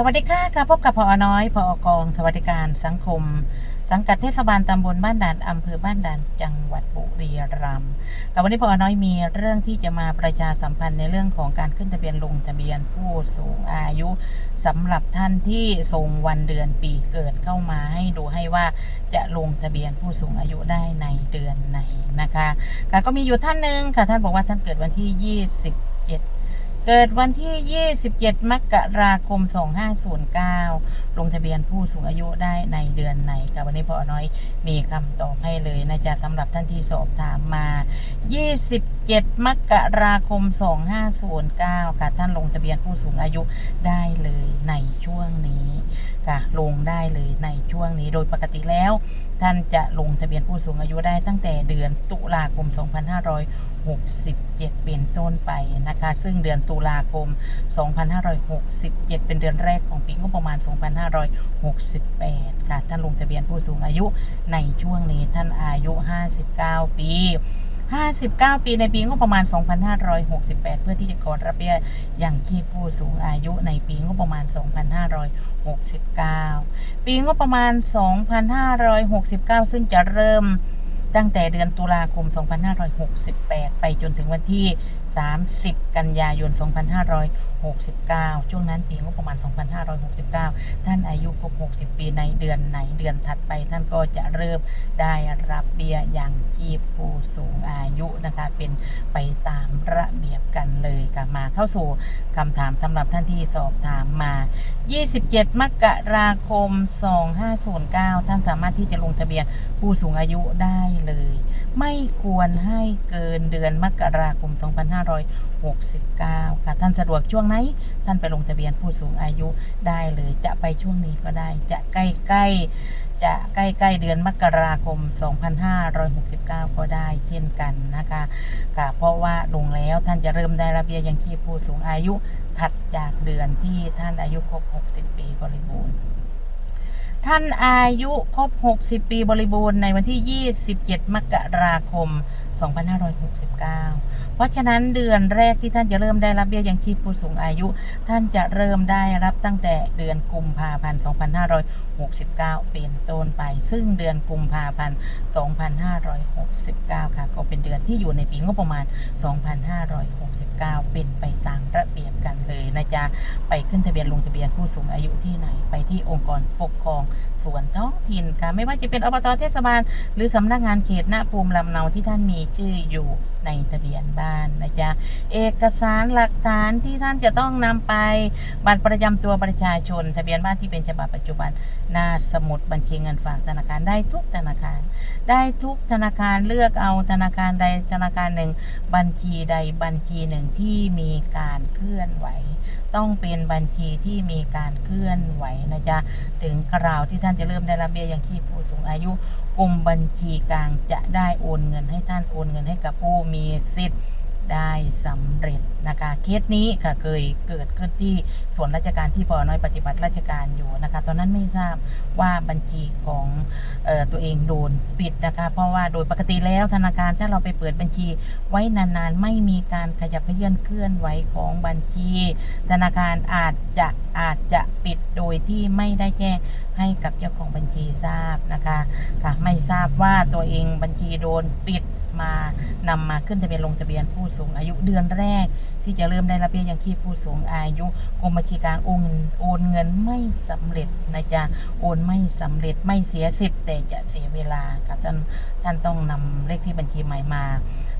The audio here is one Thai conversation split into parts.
สวัสดีค่ะค่ะพบกับพอน้อยพอกอง สวัสดิการสังคม สังกัดเทศบาลตำบลบ้านด่านอำเภอบ้านด่านจังหวัดบุรีรัมย์แต่วันนี้พอน้อยมีเรื่องที่จะมาประชาสัมพันธ์ในเรื่องของการขึ้นทะเบียนลงทะเบียนผู้สูงอายุสำหรับท่านที่ส่งวันเดือนปีเกิดเข้ามาให้ดูให้ว่าจะลงทะเบียนผู้สูงอายุได้ในเดือนไหนนะคะค่ะก็มีอยู่ท่านหนึ่งค่ะท่านบอกว่าท่านเกิดวันที่ 27 เกิดวันที่ 27 มกราคม 2509 ลงทะเบียนผู้สูงอายุได้ในเดือนไหนกับวันนี้พอน้อยมีคำตอบให้เลยนะจ๊ะสำหรับท่านที่สอบถามมา 7 มกราคม 2509 ค่ะท่านลงทะเบียนผู้สูงอายุได้เลยในช่วงนี้ค่ะลงได้เลยในช่วงนี้โดยปกติแล้ว ท่านจะลงทะเบียนผู้สูงอายุได้ตั้งแต่เดือนตุลาคม 2567 เป็นต้นไปนะคะ ซึ่งเดือนตุลาคม 2567 เป็นเดือนแรกของปีงบประมาณ 2568 ค่ะท่านลงทะเบียนผู้สูงอายุในช่วงนี้ท่านอายุ 59 ปี 59 ปีในปีงบประมาณ 2568 เพื่อที่จะกดระเบี้ยอย่างที่ผู้สูงอายุในปีงบประมาณ 2569 ปีงบประมาณ 2569 ซึ่งจะเริ่ม ตั้งแต่เดือนตุลาคม 2568 ไปจนถึงวันที่ 30 กันยายน 2569 ช่วงนั้นปีงบประมาณ 2569 ท่านอายุครบ 60 ปีในเดือนไหนเดือนถัดไป ท่านก็จะเริ่มได้รับเบี้ยอย่างชีพผู้สูงอายุนะคะ เป็นไปตามระเบียบกันเลยค่ะมาเข้าสู่คำถามสำหรับท่านที่สอบถามมา 27 มกราคม 2509 ท่านสามารถที่จะลงทะเบียนผู้สูงอายุได้เลย ไม่ควรให้เกินเดือนมกราคม 2569 ค่ะ ท่านสะดวกช่วงไหน ท่านไปลงทะเบียนผู้สูงอายุได้เลย จะไปช่วงนี้ก็ได้ จะใกล้ๆ จะใกล้ๆ เดือนมกราคม 2569 ก็ได้เช่นกันนะคะค่ะ เพราะว่าลงแล้วท่านจะเริ่มได้รับเบี้ยยังชีพผู้สูงอายุถัดจากเดือนที่ท่านอายุครบ 60 ปีบริบูรณ์ ท่านอายุครบ 60 ปีบริบูรณ์ในวันที่ 27 มกราคม 2569 เพราะฉะนั้นเดือนแรกที่ท่านจะเริ่มได้รับเบี้ยยังชีพผู้สูงอายุ ท่านจะเริ่มได้รับตั้งแต่เดือนกุมภาพันธ์ 2569 เป็นต้นไป ซึ่งเดือนกุมภาพันธ์ 2569 ค่ะ ก็เป็นเดือนที่อยู่ในปีงบประมาณ 2569 เป็นไปตามระเบียบกันเลยนะจ๊ะ ไปขึ้นทะเบียนลงทะเบียนผู้สูงอายุที่ไหน ไปที่องค์กรปกครองส่วนท้องถิ่นค่ะไม่ว่าจะเป็นอบตเทศบาล หรือสำนักงานเขตหน้าภูมิลำเนาที่ท่านมีชื่ออยู่ในทะเบียนบ้านนะจ๊ะเอกสารหลักฐานที่ท่านจะต้องนำไปบัตรประจำตัวประชาชน ทะเบียนบ้านที่เป็นฉบับปัจจุบันหน้าสมุดบัญชีเงินฝากธนาคารได้ทุกธนาคาร ได้ทุกธนาคารเลือกเอาธนาคารใดธนาคารหนึ่ง บัญชีใดบัญชีหนึ่งที่มีการเคลื่อนไหว ต้องเป็นบัญชีที่มีการเคลื่อนไหวนะจ๊ะถึงคราวที่ท่านจะเริ่มได้รับเบี้ยยังชีพผู้สูงอายุกรมบัญชีกลางจะได้โอนเงินให้ท่านโอนเงินให้กับผู้มีสิทธิ์ ได้สำเร็จนะคะเคสนี้ค่ะเคยเกิดขึ้นที่ส่วนราชการที่พอน้อยปฏิบัติราชการอยู่นะคะตอนนั้นไม่ทราบว่าบัญชีของออตัวเองโดนปิดนะคะเพราะว่าโดยปกติแล้วธนาคารถ้าเราไปเปิดบัญชีไว้นานๆ ไม่มีการขยับเขยื่อนเคลื่อนไหวของบัญชี ธนาคารอาจจะอาจจะปิดโดยที่ไม่ได้แจ้งให้กับเจ้าของบัญชีทราบนะคะค่ะไม่ทราบว่าตัวเองบัญชีโดนปิด มานำมาขึ้นทะเบียนลงทะเบียนผู้สูงอายุเดือนแรก ที่จะเริ่มได้รับเบี้ยยังชีพผู้สูงอายุกรมบัญชีการโอนเงินโอนเงินไม่สำเร็จนะจ๊ะโอนไม่สำเร็จไม่เสียสิทธิ์แต่จะเสียเวลาค่ะท่านท่านต้องนำเลขที่บัญชีใหม่มา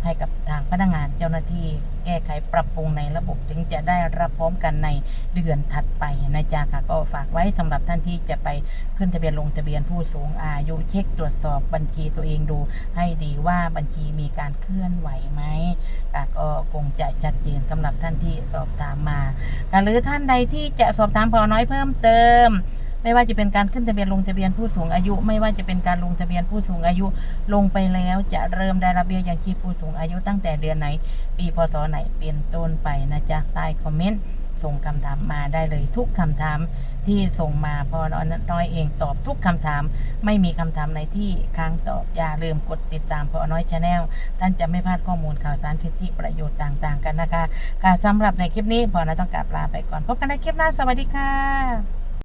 ให้กับทางพนักงานเจ้าหน้าที่แก้ไขปรับปรุงในระบบจึงจะได้รับพร้อมกันในเดือนถัดไปนะจ๊ะค่ะก็ฝากไว้สำหรับท่านที่จะไปขึ้นทะเบียนลงทะเบียนผู้สูงอายุเช็คตรวจสอบบัญชีตัวเองดูให้ดีว่าบัญชีมีการเคลื่อนไหวไหมก็คงจะชัดเจนสำหรับท่านที่สอบถามมาหรือท่านใดที่จะสอบถามพอน้อยเพิ่มเติมไม่ว่าจะเป็นการขึ้นทะเบียนลงทะเบียนผู้สูงอายุ ไม่ว่าจะเป็นการลงทะเบียนผู้สูงอายุลงไปแล้วจะเริ่มได้รับเบี้ยยังชีพผู้สูงอายุตั้งแต่เดือนไหน ปีพศไหนเป็นต้นไปนะจ๊ะใต้คอมเมนต์ ส่งคำถามมาได้เลยทุกคำถามที่ส่งมาพอน้อยเองตอบทุกคำถาม ไม่มีคำถามไหนที่ค้างตอบอย่าลืมกดติดตามพอน้อยชาแนลท่านจะไม่พลาดข้อมูลข่าวสารสิทธิประโยชน์ต่าง ๆ กันนะคะการสำหรับในคลิปนี้พอน้อยต้องกลับลาไปก่อนพบกันในคลิปหน้าสวัสดีค่ะ